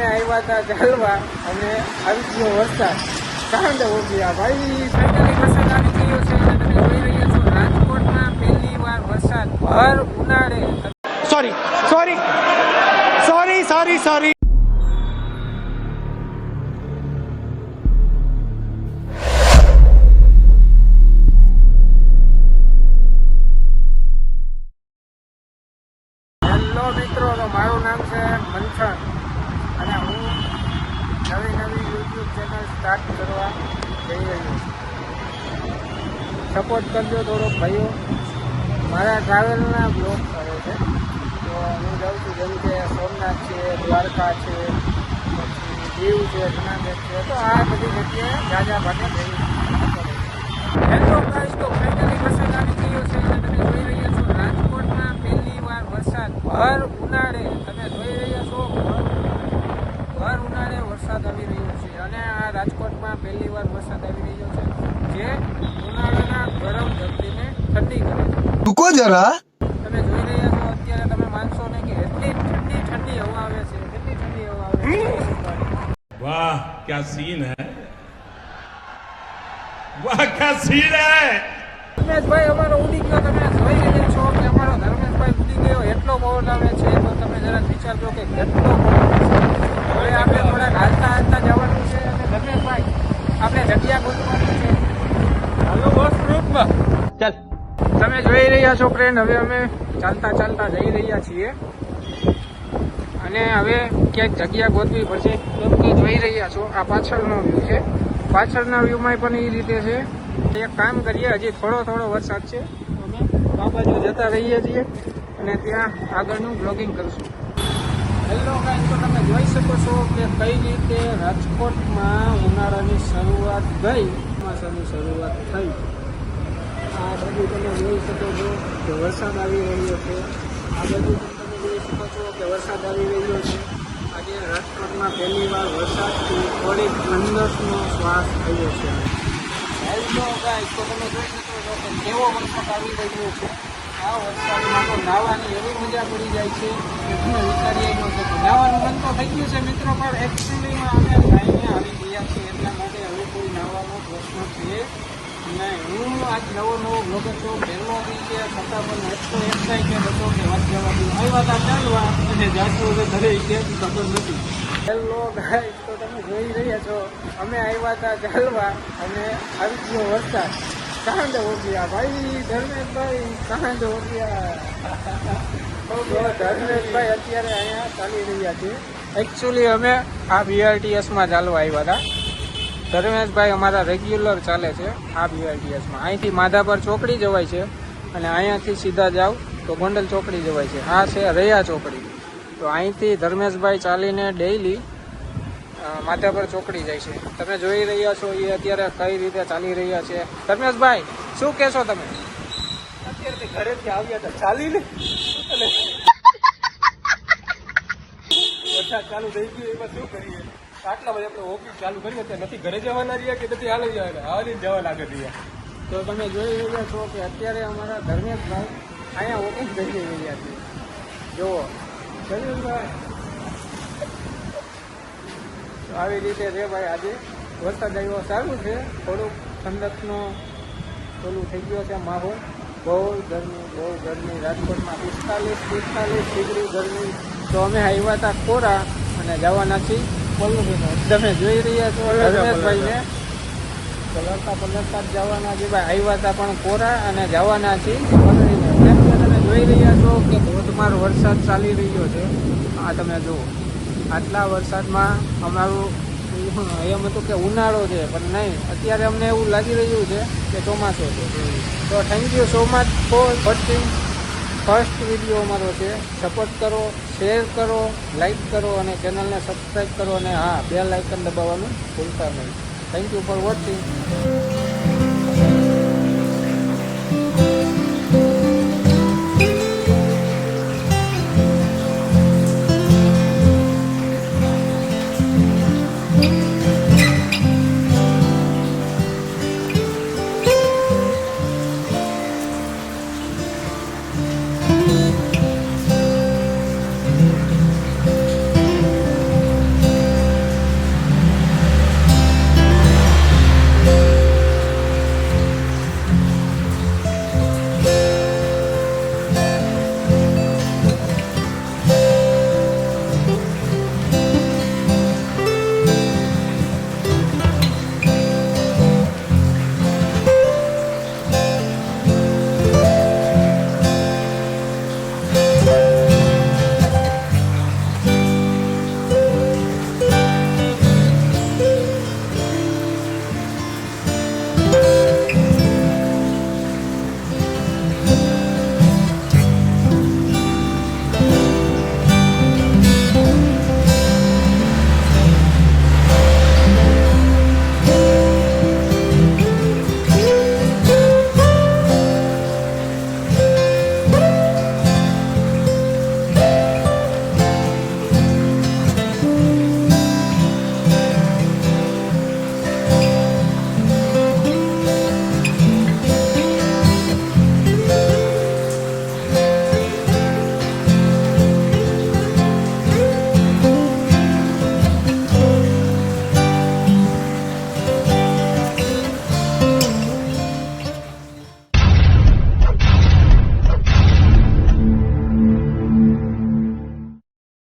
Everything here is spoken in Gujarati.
અમે આવ્યા હતા ચાલવા અને આવી ગયો વરસાદ. કાંડ ગયા. ભાઈ સરકારી વરસાદ આવી ગયો છે તમે જોઈ રહ્યા છો રાજકોટમાં પહેલી વાર વરસાદ. ભર ઉનાળે. Sorry sorry sorry sorry sorry મિત્રો તો મારું નામ છે મંથન અને હું નવી નવી યુટ્યુબ ચેનલ સ્ટાર્ટ કરવા જઈ રહ્યો સપોર્ટ કરજો થોડોક ભાઈઓ. મારા ટ્રાવેલના બ્લોગ કરે છે. તો હું જાઉં છું જેમ કે સોમનાથ છે, દ્વારકા છે, પછી દીવ છે, જુનાગઢ છે. તો આ બધી જગ્યાએ જાજા ભાગે જઈ હેલો તો ફાઇનલી વરસાદ ગયો છે. તમે જોઈ રહ્યા છો રાજકોટમાં પહેલી વાર વરસાદ. ભર ઉનાળે તમે જોઈ રહ્યા છો ભર- ભર ઉનાળે વરસાદ આવી રહ્યો છે અને આ પહેલી વાર વરસાદ આવી રહ્યો છે જે ઉનાળાના ગરમ ધરતીને ઠંડી કરે છે. જરા. તમે જોઈ રહ્યા છો અત્યારે તમે માનશો ને કે એટલી ઠંડી ઠંડી હવા આવે છે એટલી ઠંડી હવા આવે છે. વાહ ક્યાં સીન હે? વાહ ક્યાં સીન હે? ધર્મેશભાઈ અમારો ઉડી ગયો તમે જોઈ રહ્યા છો કે અમારો ધર્મેશભાઈ ઉડી ગયો એટલો પવન આવે છે તો તમે જરા વિચારજો કે ચાલ. તમે જોઈ રહ્યા છો ફ્રેન્ડ હવે અમે ચાલતા ચાલતા જઈ રહ્યા છીએ. અને હવે ક્યાંક જગ્યા ગોતવી પડશે જોઈ રહ્યા છો. આ પાછળનો વ્યૂ છે. પાછળના વ્યૂમાં પણ એ રીતે છે. એક કામ કરીએ, હજી થોડો થોડો વરસાદ છે. અમે આ બાજુ જતા રહીએ છીએ અને ત્યાં આગળનું બ્લોગિંગ કરશું. હેલો ગાઈસ તો તમે જોઈ શકો છો કે કઈ રીતે રાજકોટમાં ઉનાળાની શરૂઆત ગઈ. ચોમાસાની શરૂઆત થઈ. આ બધું તમે જોઈ શકો છો કે વરસાદ આવી રહ્યો છે. આ બધું તમે જોઈ શકો છો કે વરસાદ આવી રહ્યો છે. આજે રાજકોટમાં પહેલી વાર વરસાદથી થોડીક ઠંડકનો શ્વાસ થયો છે. હેલો ગાઈસ, તો તમે જોઈ શકો છો કે કેવો વરસાદ આવી રહ્યો છે. આ વરસાદમાં તો નાવાની એવી મજા પડી જાય છે. કે તમે ન શકો નાવાનું મન તો થઈ ગયું છે મિત્રો, પણ એકચ્યુઅલીમાં અમે નાહીને આવી ગયા છીએ એટલા માટે હવે કોઈ નાવાનો પ્રશ્ન છે. હું આજ નવો નવો બ્લોગર છું પહેલો છે, છતાં પણ એટલો હતો કે વાત જવા દઉં આવ્યા હતા, ચાલવા, અને જાતું હવે ઘરે કે ખબર નથી. હેલો ગાઈસ તો તમે જોઈ રહ્યા છો, અમે આવ્યા હતા ચાલવા, અને આવી વરસાદ. કાંડ હો ગયા ભાઈ, ધર્મેશભાઈ કાંડ હો ગયા તો ધર્મેશભાઈ અત્યારે અહીંયા ચાલી રહ્યા છે. એકચ્યુઅલી અમે આ બીઆરટીએસમાં ચાલવા આવ્યા હતા. ધર્મેશભાઈ અમારા રેગ્યુલર ચાલે છે, આ બીઆરટીએસમાં અહીંથી માધાપર ચોકડી જવાય છે અને અહીંયાથી સીધા જાઓ તો ગોંડલ ચોકડી જવાય છે. આ છે રૈયા ચોકડી. તો અહીંથી ધર્મેશભાઈ ચાલીને ડેઈલી માધાપર ચોકડી જાય છે. તમે જોઈ રહ્યા છો એ અત્યારે કઈ રીતે ચાલી રહ્યા છે. ધર્મેશભાઈ, શું કહેશો તમે? અત્યારે ઘરેથી આવ્યા હતા ચાલીને અને ચાલુ થઈ ગયો, એમાં શું કરીએ? આટલા બધા આપણે ઓફિસ ચાલુ કરી ત્યાં નથી ઘરે જવાના રહ્યા કે નથી હાલી જવાના? હાલી જવા લાગે રહ્યા તો તમે જોઈ રહ્યા છો કે અત્યારે અમારા ધર્મેશભાઈ અહીંયા ઓફિસ જઈ રહ્યા છે. જુઓ ધર્મેશભાઈ આવી રીતે છે ભાઈ આજે. વરસાદ આવ્યો, સારું છે. થોડુંક ઠંડકનો ઓલું થઈ ગયો છે માહોલ. બહુ ગરમી બહુ ગરમી. રાજકોટમાં પિસ્તાલીસ પિસ્તાલીસ ડિગ્રી ગરમી. તો અમે આવ્યા હતા કોરા અને જવાના છીએ. પોલું તમે જોઈ રહ્યા છો ધર્મેશભાઈને પલળતા પલળતા જ જવાના છે ભાઈ. આવ્યા હતા પણ કોરા અને જવાના છીએ તમે જોઈ રહ્યા છો કે ધોધમાર વરસાદ ચાલી રહ્યો છે. આ તમે જુઓ. આટલા વરસાદમાં અમારું એમ હતું કે ઉનાળો છે પણ નહીં. અત્યારે અમને એવું લાગી રહ્યું છે કે ચોમાસું છે. તો thank you so much for watching first video અમારો છે. સપોર્ટ કરો, શેર કરો લાઇક કરો અને ચેનલને સબસ્ક્રાઈબ કરો અને હા, બે લાઇકન દબાવવાનું ભૂલતા નહીં. Thank you for watching